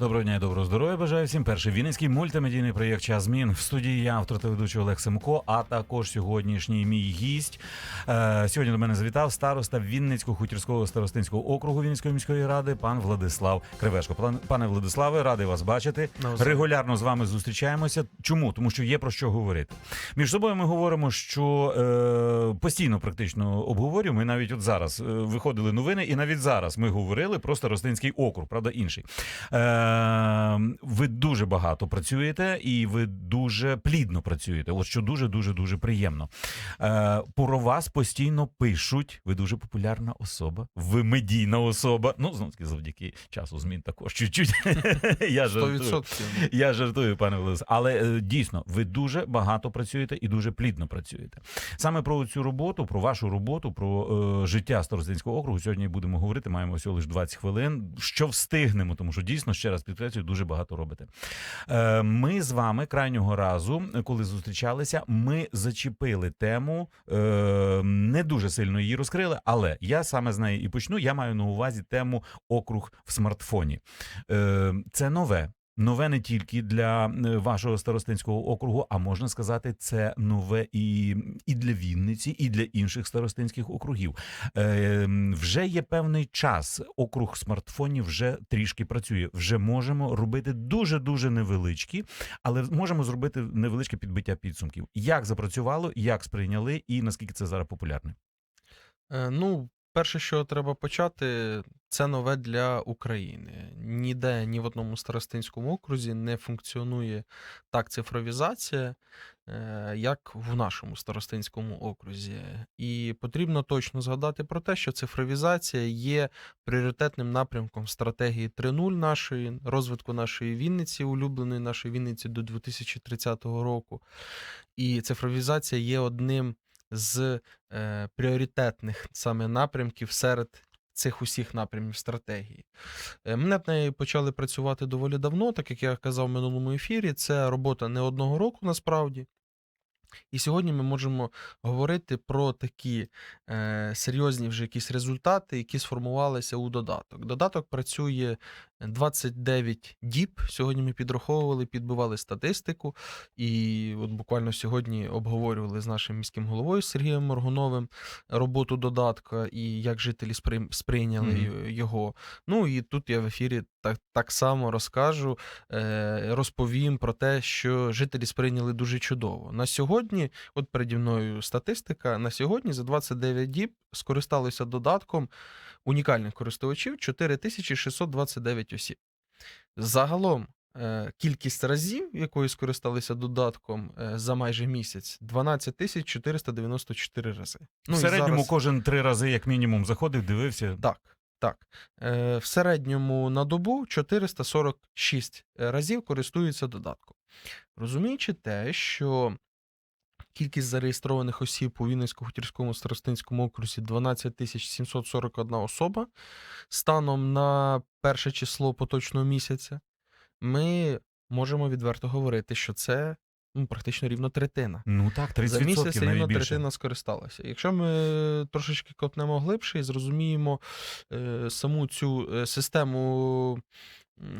Доброго дня і доброго здоров'я. Бажаю всім. Перший вінницький мультимедійний проєкт Час змін в студії я, автор та ведучий Олег Семко, а також сьогоднішній мій гість. Е, сьогодні до мене завітав староста Вінницького хутірського старостинського округу Вінницької міської ради, пан Владислав Кривешко. Пан- Пане Владиславе, радий вас бачити. Регулярно з вами зустрічаємося. Чому? Тому що є про що говорити. Між собою ми говоримо, що е, постійно практично обговорюємо. Ми навіть от зараз е, виходили новини, і навіть зараз ми говорили про старостинський округ, правда, інший. Е, ви дуже багато працюєте, і ви дуже плідно працюєте. От що дуже, дуже, дуже приємно. Е, про вас постійно пишуть. Ви дуже популярна особа, ви медійна особа. Ну, знову таки, завдяки часу змін також чуть-чуть. Я жартую. 100%. Я жартую, пане Владислав. Але е, дійсно, ви дуже багато працюєте і дуже плідно працюєте. Саме про цю роботу, про вашу роботу, про е, життя Старостинського округу сьогодні будемо говорити. Маємо всього лише 20 хвилин. Що встигнемо, тому що дійсно ще раз підкреслюю, дуже багато робите. Е, ми з вами крайнього разу, коли зустрічалися, ми зачепили тему, е, не дуже сильно її розкрили, але я саме з неї і почну. Я маю на увазі тему округ в смартфоні. Е, це нове. Нове не тільки для е, вашого старостинського округу, а можна сказати, це нове і, і для Вінниці, і для інших старостинських округів. Е, вже є певний час. Округ смартфонів вже трішки працює. Вже можемо робити дуже дуже невеличкі, але можемо зробити невеличке підбиття підсумків. Як запрацювало, як сприйняли, і наскільки це зараз популярне. Е, Ну, перше, що треба почати, це нове для України. Ніде, ні в одному старостинському окрузі не функціонує так цифровізація, е, як в нашому старостинському окрузі. І потрібно точно згадати про те, що цифровізація є пріоритетним напрямком стратегії 3.0 нашої розвитку нашої Вінниці, улюбленої нашої Вінниці до 2030 року. І цифровізація є одним з е, пріоритетних саме напрямків серед цих усіх напрямів стратегії. Е, Ми над нею почали працювати доволі давно, так як я казав в минулому ефірі, це робота не одного року насправді. І сьогодні ми можемо говорити про такі е, серйозні вже якісь результати, які сформувалися у додаток. Додаток працює 29 діб. Сьогодні ми підраховували, підбивали статистику, і от буквально сьогодні обговорювали з нашим міським головою Сергієм Моргуновим роботу додатка і як жителі сприй- сприйняли Мгм. його. Ну і тут я в ефірі так, так само розкажу, е, розповім про те, що жителі сприйняли дуже чудово. На сьогодні, от переді мною статистика, на сьогодні за 29 діб скористалися додатком унікальних користувачів 4629 осіб. Загалом е, кількість разів, якою скористалися додатком е, за майже місяць, 12 494 рази. в середньому зараз- кожен три рази, як мінімум, заходив, дивився. так, так. Е, в середньому на добу 446 разів користуються додатком. Розуміючи те, що кількість зареєстрованих осіб у Вінницько-Хутірському старостинському окрузі 12 741 особа станом на перше число поточного місяця, ми можемо відверто говорити, що це ну, практично рівно третина. Ну так, 30% За місяць рівно більше. третина скористалася. Якщо ми трошечки копнемо глибше і зрозуміємо е, саму цю е, систему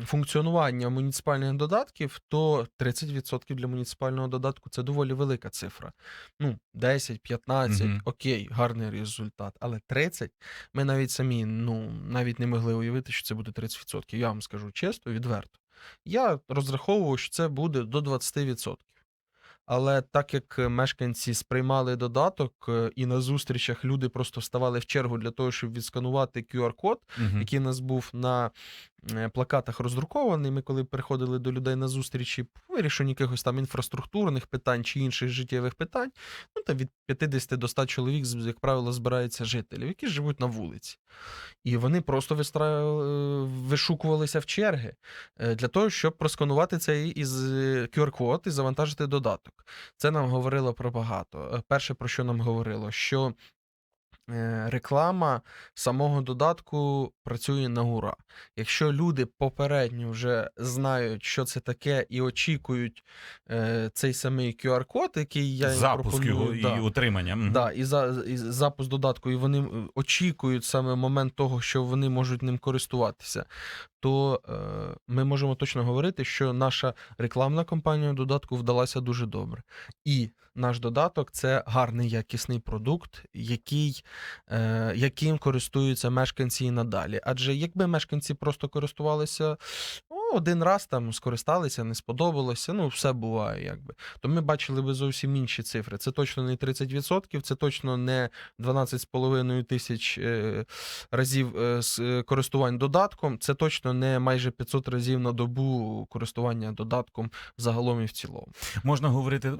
функціонування муніципальних додатків, то 30% для муніципального додатку це доволі велика цифра. Ну, 10, 15, Мгм. окей, гарний результат. Але 30 ми навіть самі ну, навіть не могли уявити, що це буде 30%. Я вам скажу чесно, відверто. Я розраховував, що це буде до 20%. Але так як мешканці сприймали додаток, е, і на зустрічах люди просто ставали в чергу для того, щоб відсканувати QR-код, Мгм. який у нас був на плакатах роздрукований. Ми, коли приходили до людей на зустрічі, по вирішенню якихось там інфраструктурних питань чи інших життєвих питань, ну там від 50 до 100 чоловік, як правило, збирається жителів, які живуть на вулиці. І вони просто е, вишукувалися в черги е, для того, щоб просканувати цей із е, QR-код і завантажити додаток. Це нам говорило про багато. Е, Перше, про що нам говорило, що е, реклама самого додатку працює на ура. Якщо люди попередньо вже знають, що це таке, і очікують е, цей самий QR-код, який я їм Запуск його да, і утримання. Да, і, за, і запуск додатку, і вони е, очікують саме момент того, що вони можуть ним користуватися, то е, ми можемо точно говорити, що наша рекламна кампанія додатку вдалася дуже добре. І наш додаток це гарний якісний продукт, який, е, яким користуються мешканці і надалі. Адже якби мешканці просто користувалися один раз там скористалися, не сподобалося, ну все буває, якби. То ми бачили би зовсім інші цифри. Це точно не 30%, це точно не 12,5 тисяч е, разів е, е, користувань додатком, це точно не майже 500 разів на добу користування додатком загалом і в цілому. Можна говорити е,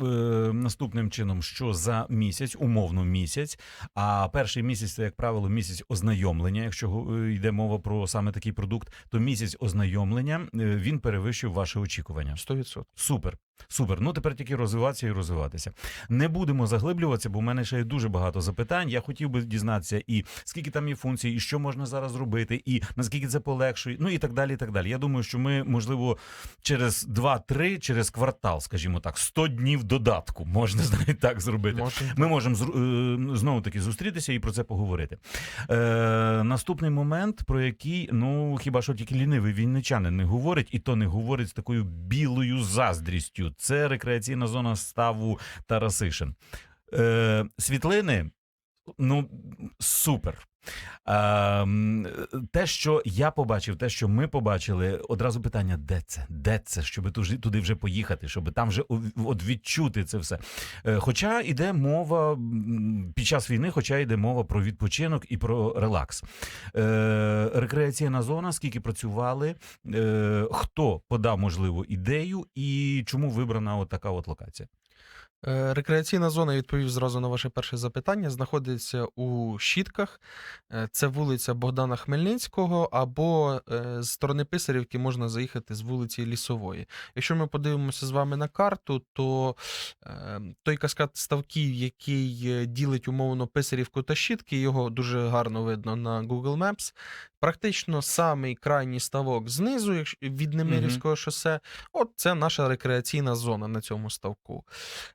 наступним чином, що за місяць, умовно місяць, а перший місяць це, як правило, місяць ознайомлення. Якщо йде мова про саме такий продукт, то місяць ознайомлення він перевищив ваші очікування. 100%. Супер. Супер. Ну тепер тільки розвиватися і розвиватися. Не будемо заглиблюватися, бо в мене ще є дуже багато запитань. Я хотів би дізнатися, і скільки там є функцій, і що можна зараз зробити, і наскільки це полегшує, ну і так далі. і так далі. Я думаю, що ми, можливо, через 2-3, через квартал, скажімо так, 100 днів додатку можна навіть так зробити. Можемо. Ми можемо е, знову таки зустрітися і про це поговорити. Е, наступний момент, про який ну хіба що тільки лінивий вінничанин не говорить, і то не говорить з такою білою заздрістю. Це рекреаційна зона ставу Тарасишин. Е, світлини. Ну, супер. Е, те, що я побачив, те, що ми побачили, одразу питання: де це? Де це? Щоб туди, вже поїхати, щоб там вже відчути це все. Е, Хоча йде мова під час війни, хоча йде мова про відпочинок і про релакс. Е, рекреаційна зона, скільки працювали, е, хто подав можливу ідею і чому вибрана от така от локація? Е, Рекреаційна зона, відповів зразу на ваше перше запитання, знаходиться у Щітках. Е, Це вулиця Богдана Хмельницького, або е, з сторони Писарівки можна заїхати з вулиці Лісової. Якщо ми подивимося з вами на карту, то той каскад ставків, який ділить умовно Писарівку та Щітки, його дуже гарно видно на Google Maps. Практично самий крайній ставок знизу, від Немирівського шосе, от це наша рекреаційна зона на цьому ставку.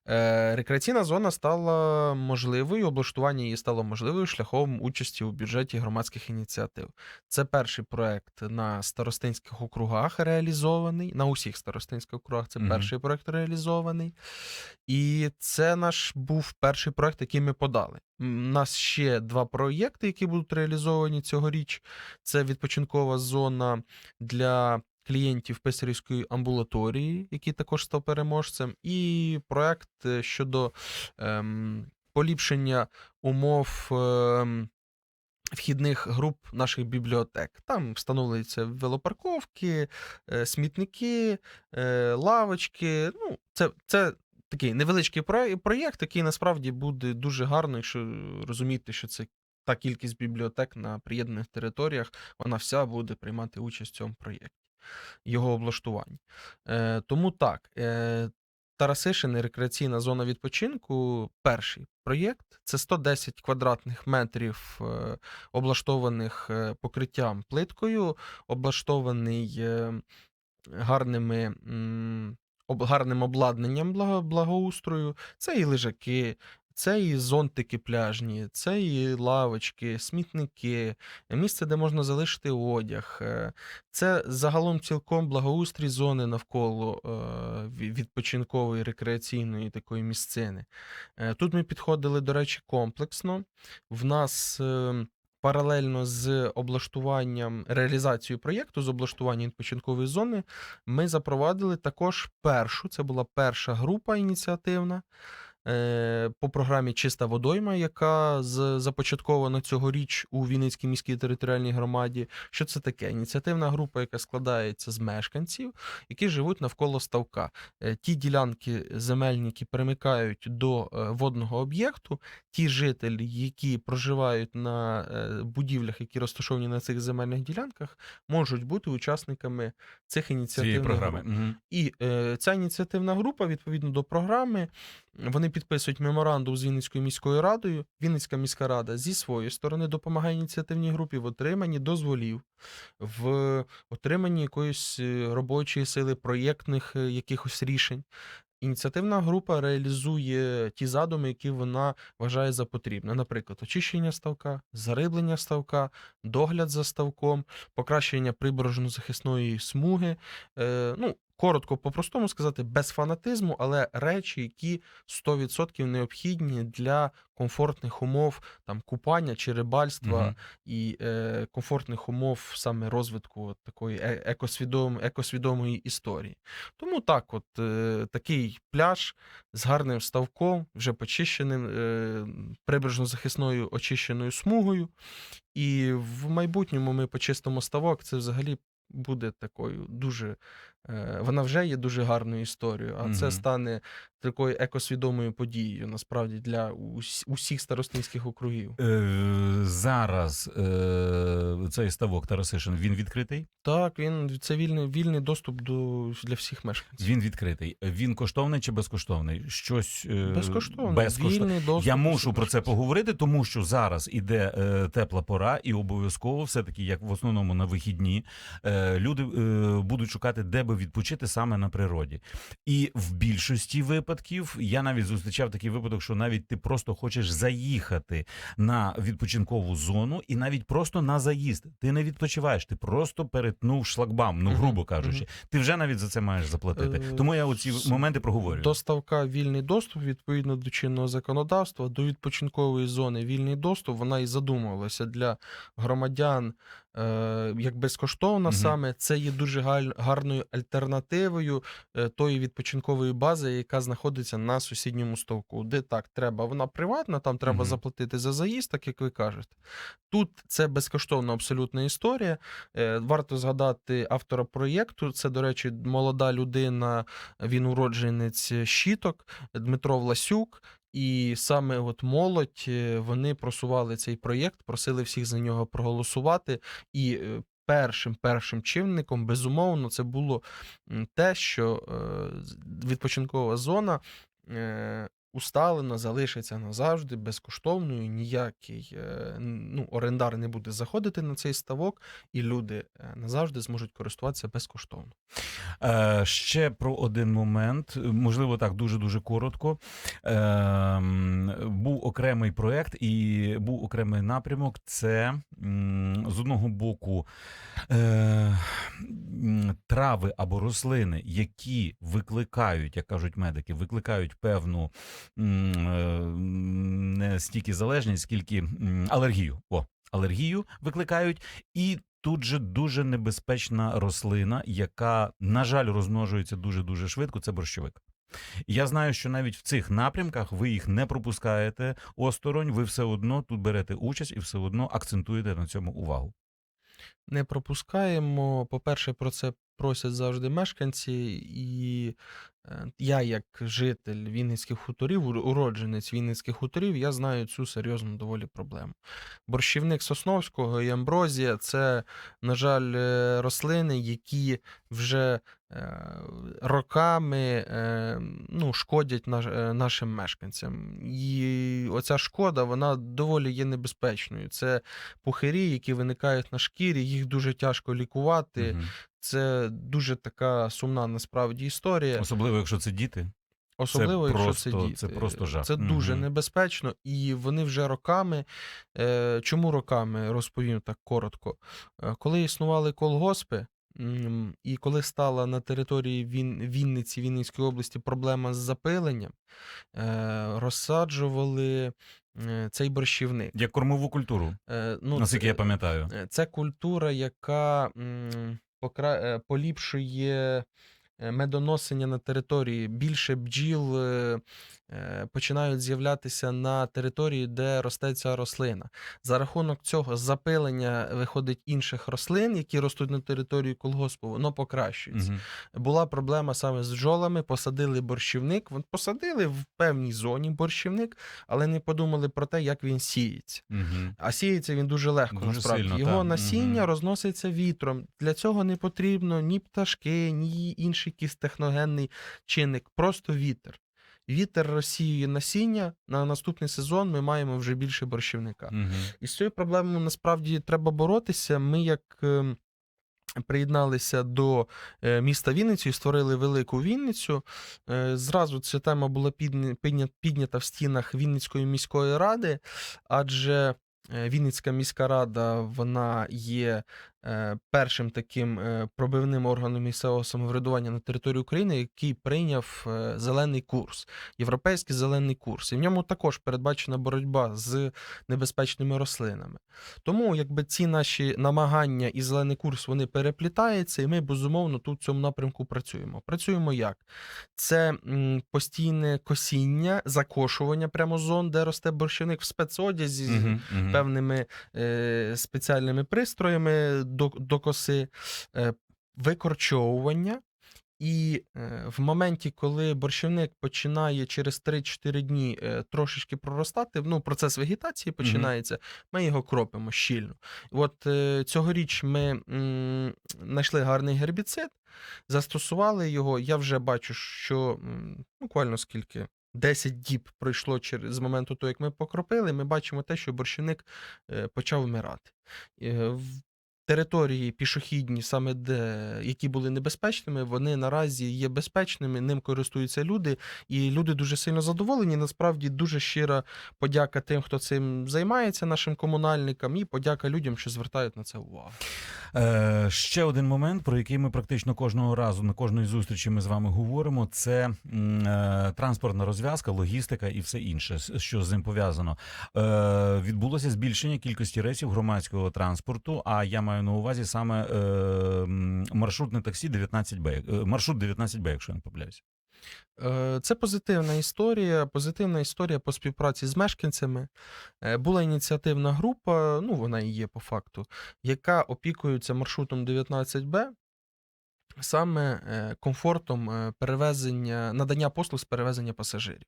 Е, Рекреаційна зона стала можливою, облаштування її стало можливою шляхом участі у бюджеті громадських ініціатив. Це перший проект на старостинських округах реалізований. На усіх старостинських округах це перший проект реалізований. І це наш був перший проект, який ми подали. У нас ще два проєкти, які будуть реалізовані цьогоріч. Це відпочинкова зона для клієнтів Писарівської амбулаторії, який також став переможцем, і проект е, щодо ем, поліпшення умов. Ем, Вхідних груп наших бібліотек. Там встановлюються велопарковки, е, смітники, е, лавочки. Ну, це, це такий невеличкий проєкт, який насправді буде дуже гарно, якщо розуміти, що це та кількість бібліотек на приєднаних територіях, вона вся буде приймати участь в цьому проєкті, його облаштуванні. Е, тому так, е, Тарасишин, рекреаційна зона відпочинку, перший проєкт. Це 110 квадратних метрів, е, облаштованих е, покриттям плиткою, облаштований е, гарними. Гарним обладнанням благоустрою, це і лежаки, це і зонтики пляжні, це і лавочки, смітники, місце, де можна залишити одяг. е, Це загалом цілком благоустрій зони навколо е, відпочинкової рекреаційної такої місцини. Е, Тут ми підходили, до речі, комплексно. В нас. Паралельно з облаштуванням реалізацією проєкту з облаштуванням відпочинкової зони, ми запровадили також першу. Це була перша група ініціативна по програмі Чиста водойма, яка започаткована цьогоріч у Вінницькій міській територіальній громаді. Що це таке? Ініціативна група, яка складається з мешканців, які живуть навколо ставка. Е, Ті ділянки земельні, які перемикають до е, водного об'єкту, ті жителі, які проживають на е, будівлях, які розташовані на цих земельних ділянках, можуть бути учасниками цих ініціативних програми. груп. І е, ця ініціативна група, відповідно до програми, вони підписують меморандум з Вінницькою міською радою. Вінницька міська рада зі своєї сторони допомагає ініціативній групі в отриманні дозволів, в отриманні якоїсь е, робочої сили, проєктних е, якихось рішень. Ініціативна група реалізує ті задуми, які вона вважає за потрібне. Наприклад, очищення ставка, зариблення ставка, догляд за ставком, покращення прибережно-захисної смуги. Е, ну, коротко, по-простому сказати, без фанатизму, але речі, які 100% необхідні для комфортних умов там, купання чи рибальства Мгм. і е, комфортних умов саме розвитку от такої е- екосвідом, екосвідомої історії. Тому так, от е, такий пляж з гарним ставком, вже почищеним, е, прибережно-захисною очищеною смугою. І в майбутньому ми почистимо ставок. Це взагалі буде такою дуже. Е, Вона вже є дуже гарною історією, а це стане такою екосвідомою подією насправді для усіх старостинських округів. Е, зараз е, цей ставок Тарасишин він відкритий. Так, він це вільний, вільний доступ до для всіх мешканців. Він відкритий. Він коштовний чи безкоштовний? Щось е, Безкоштовно. безкоштовний. Вільний доступ. Я мушу про це поговорити, тому що зараз іде е, тепла пора, і обов'язково, все таки, як в основному на вихідні, е, люди е, будуть шукати, де би відпочити саме на природі. І в більшості випадків я навіть зустрічав такий випадок, що навіть ти просто хочеш заїхати на відпочинкову зону, і навіть просто на заїзд. Ти не відпочиваєш, ти просто перетнув шлагбам, ну грубо кажучи. Ти вже навіть за це маєш заплатити. Е, Тому я оці моменти проговорюю. До ставка вільний доступ відповідно до чинного законодавства, до відпочинкової зони вільний доступ. Вона і задумувалася для громадян як безкоштовна Мгм. саме. Це є дуже гарною альтернативою е, тої відпочинкової бази, яка знаходиться на сусідньому ставку. Де так треба, вона приватна, там треба Мгм. заплатити за заїзд, так як ви кажете. Тут це безкоштовна абсолютна історія. Е, Варто згадати автора проєкту. Це, до речі, молода людина, він уродженець щіток Дмитро Власюк. І саме от молодь е, вони просували цей проєкт, просили всіх за нього проголосувати. І е, першим першим чинником, безумовно, це було те, що е, відпочинкова зона. Е, Усталено залишиться назавжди безкоштовною. Ніякий е, ну, орендар не буде заходити на цей ставок, і люди е, назавжди зможуть користуватися безкоштовно. Е, ще про один момент, можливо, так дуже дуже коротко. Ем, був окремий проект і був окремий напрямок. Це з одного боку е, трави або рослини, які викликають, як кажуть медики, викликають певну е, не стільки залежність, скільки алергію. О, алергію викликають, і тут же дуже небезпечна рослина, яка, на жаль, розмножується дуже дуже швидко. Це борщовик. Я знаю, що навіть в цих напрямках ви їх не пропускаєте осторонь, ви все одно тут берете участь і все одно акцентуєте на цьому увагу. не пропускаємо. По-перше, про це просять завжди мешканці, і е, я, як житель Вінницьких хуторів, ур- уродженець Вінницьких хуторів, я знаю цю серйозну доволі проблему. Борщівник Сосновського і амброзія це, на жаль, е, рослини, які вже е, роками ну, шкодять нашим мешканцям. І оця шкода, вона доволі є небезпечною. Це пухирі, які виникають на шкірі, їх дуже тяжко лікувати. Мгм. Це дуже така сумна насправді історія. Особливо, якщо це діти. Особливо, якщо це діти. це просто жах. Це дуже небезпечно, і вони вже роками. Е, чому роками розповім так коротко? Е, коли існували колгоспи, і коли стала на території Він, Вінниці, Вінницької області проблема з запиленням, е, розсаджували цей борщівник. Як кормову культуру, ну, наскільки це- я пам'ятаю. Це культура, яка покра... е, поліпшує е, медоносення на території. Більше бджіл е, починають з'являтися на території, де росте ця рослина. За рахунок цього запилення виходить інших рослин, які ростуть на території колгоспу, воно покращується. Мгм. Була проблема саме з бджолами, посадили борщівник. Вон посадили в певній зоні борщівник, але не подумали про те, як він сіється. Мгм. А сіється він дуже легко. Дуже насправді сильно, його так. насіння Мгм. розноситься вітром. Для цього не потрібно ні пташки, ні інший якийсь техногенний чинник, просто вітер. Вітер розсіює насіння. На наступний сезон ми маємо вже більше борщівника. Мгм. І з цією проблемою насправді треба боротися. Ми як. ем, Приєдналися до е, міста Вінницю і створили велику Вінницю. Е, Зразу ця тема була підня- підня- піднята в стінах Вінницької міської ради, адже е, Вінницька міська рада вона є першим таким е, пробивним органом місцевого самоврядування на території України, який прийняв е, зелений курс, європейський зелений курс. І в ньому також передбачена боротьба з небезпечними рослинами. Тому, якби ці наші намагання і зелений курс вони переплітаються, і ми безумовно тут в цьому напрямку працюємо. Працюємо як? Це постійне косіння, закошування прямо зон, де росте борщівник в спецодязі. з Мгм. Мгм. певними е, спеціальними пристроями до, до коси, е, викорчовування. І е, в моменті, коли борщівник починає через 3-4 дні е, трошечки проростати, ну, процес вегетації починається, ми його кропимо щільно. От цьогоріч ми знайшли гарний гербіцид, застосували його. Я вже бачу, що буквально скільки. 10 діб пройшло через з моменту того, як ми покропили, ми бачимо те, що борщівник почав вмирати. Території пішохідні, саме де які були небезпечними, вони наразі є безпечними, ним користуються люди, і люди дуже сильно задоволені. Насправді дуже щира подяка тим, хто цим займається, нашим комунальникам, і подяка людям, що звертають на це увагу. Е, ще один момент, про який ми практично кожного разу на кожної зустрічі ми з вами говоримо. Це е, транспортна розв'язка, логістика і все інше, що з ним пов'язано. Е, відбулося збільшення кількості рейсів громадського транспорту. А я маю на увазі саме маршрутне таксі 19Б. е, Маршрут 19Б, якщо я не помиляюся. Е, Це позитивна історія. Позитивна історія по співпраці з мешканцями. Е, Була ініціативна група, ну вона і є по факту, яка опікується маршрутом 19Б. Саме е, комфортом е, перевезення, надання послуг з перевезення пасажирів.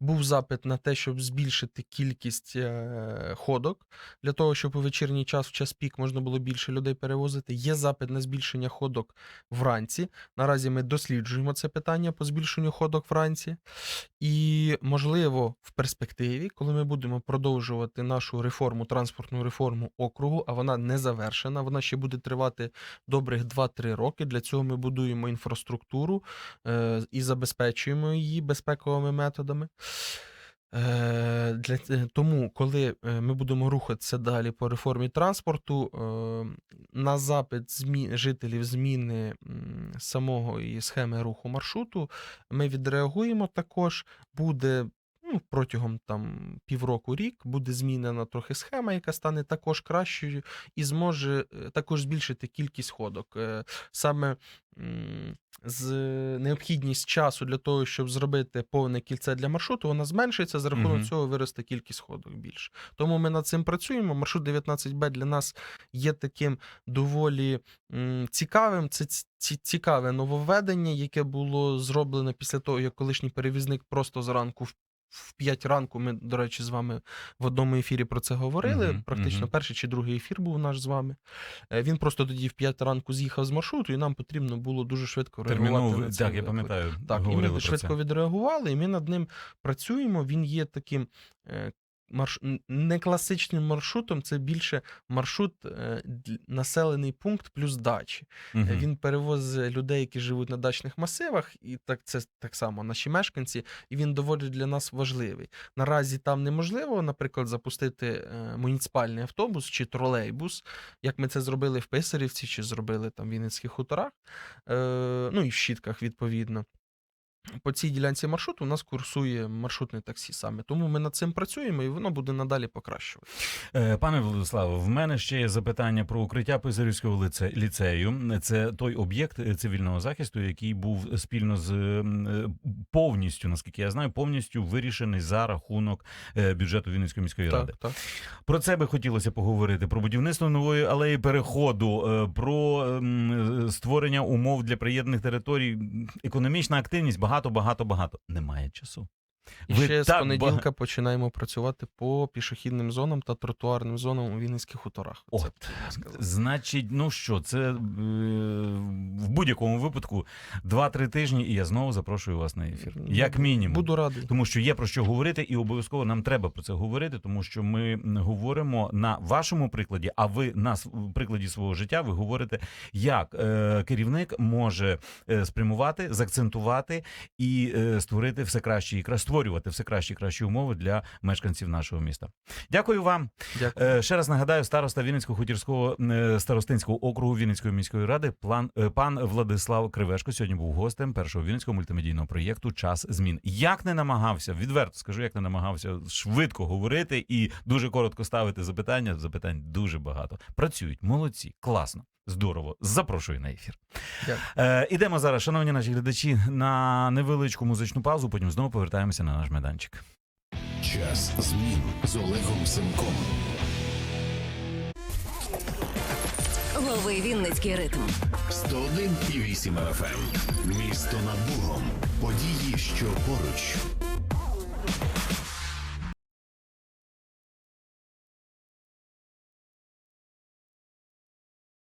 Був запит на те, щоб збільшити кількість е, ходок для того, щоб у вечірній час, в час пік, можна було більше людей перевозити. Є запит на збільшення ходок вранці. Наразі ми досліджуємо це питання по збільшенню ходок вранці. І, можливо, в перспективі, коли ми будемо продовжувати нашу реформу, транспортну реформу округу, а вона не завершена, вона ще буде тривати добрих 2-3 роки. Для цього ми будуємо інфраструктуру е, і забезпечуємо її безпековими методами. Е, Для, тому, коли е, ми будемо рухатися далі по реформі транспорту, е, на запит змі, жителів зміни самого і схеми руху маршруту, ми відреагуємо також. Буде протягом там півроку рік буде змінена трохи схема, яка стане також кращою, і зможе е, також збільшити кількість ходок. Е, Саме з необхідність часу для того, щоб зробити повне кільце для маршруту, вона зменшиться. За рахунок Мгм. цього виросте кількість ходок більше. Тому ми над цим працюємо. Маршрут 19Б для нас є таким доволі цікавим. Це ці- ці- цікаве нововведення, яке було зроблено після того, як колишній перевізник просто зранку в. В 5 ранку ми, до речі, з вами в одному ефірі про це говорили. Мгм, Практично мгм. перший чи другий ефір був наш з вами. Е, Він просто тоді в 5 ранку з'їхав з маршруту, і нам потрібно було дуже швидко реагувати Терміново, на це. так, я пам'ятаю, Так, і ми швидко це. відреагували, і ми над ним працюємо. Він є таким е, марш... не класичним маршрутом, це більше маршрут е, населений пункт плюс дачі. Мгм. Він перевозить людей, які живуть на дачних масивах, і так це так само наші мешканці, і він доволі для нас важливий. Наразі там неможливо, наприклад, запустити е, муніципальний автобус чи тролейбус, як ми це зробили в Писарівці, чи зробили там в Вінницьких хуторах, ну і в щітках, відповідно. По цій ділянці маршруту у нас курсує маршрутне таксі саме. Тому ми над цим працюємо і воно буде надалі покращувати. Е, Пане Владиславе, в мене ще є запитання про укриття Писарівського ліцею. Це той об'єкт е, цивільного захисту, який був спільно з е, повністю, наскільки я знаю, повністю вирішений за рахунок бюджету Вінницької міської ради. Так, так. Про це би хотілося поговорити: про будівництво нової алеї переходу, про створення умов для приєднаних територій, економічна активність. Багато, багато, багато. Немає часу. І Ви ще з так понеділка починаємо працювати по пішохідним зонам та тротуарним зонам у Вінницьких хуторах. Це От, значить, ну що, це е, в будь-якому випадку 2-3 тижні, і я знову запрошую вас на ефір. Як мінімум. Буду радий. Тому що є про що говорити, і обов'язково нам треба про це говорити, тому що ми говоримо на вашому прикладі, а ви на с- прикладі свого життя ви говорите, як е, керівник може е, спрямувати, заакцентувати і е, створити все кращі і кра- створювати все кращі і кращі умови для мешканців нашого міста. Дякую вам. Дякую. Е, Ще раз нагадаю, староста Вінницького хутірського е, старостинського округу Вінницької міської ради, план е, пан Владислав Кривешко сьогодні був гостем першого вінницького мультимедійного проєкту Час змін. Як не намагався, відверто скажу, як не намагався швидко говорити і дуже коротко ставити запитання. Запитань дуже багато. Працюють, молодці, класно. Здорово, запрошую на ефір. Е, ідемо зараз, шановні наші глядачі, на невеличку музичну паузу. Потім знову повертаємося на наш майданчик. Час змін з Олегом Семком. Лови Вінницький ритм. 101,8 FM. Місто над Богом. Події, що поруч.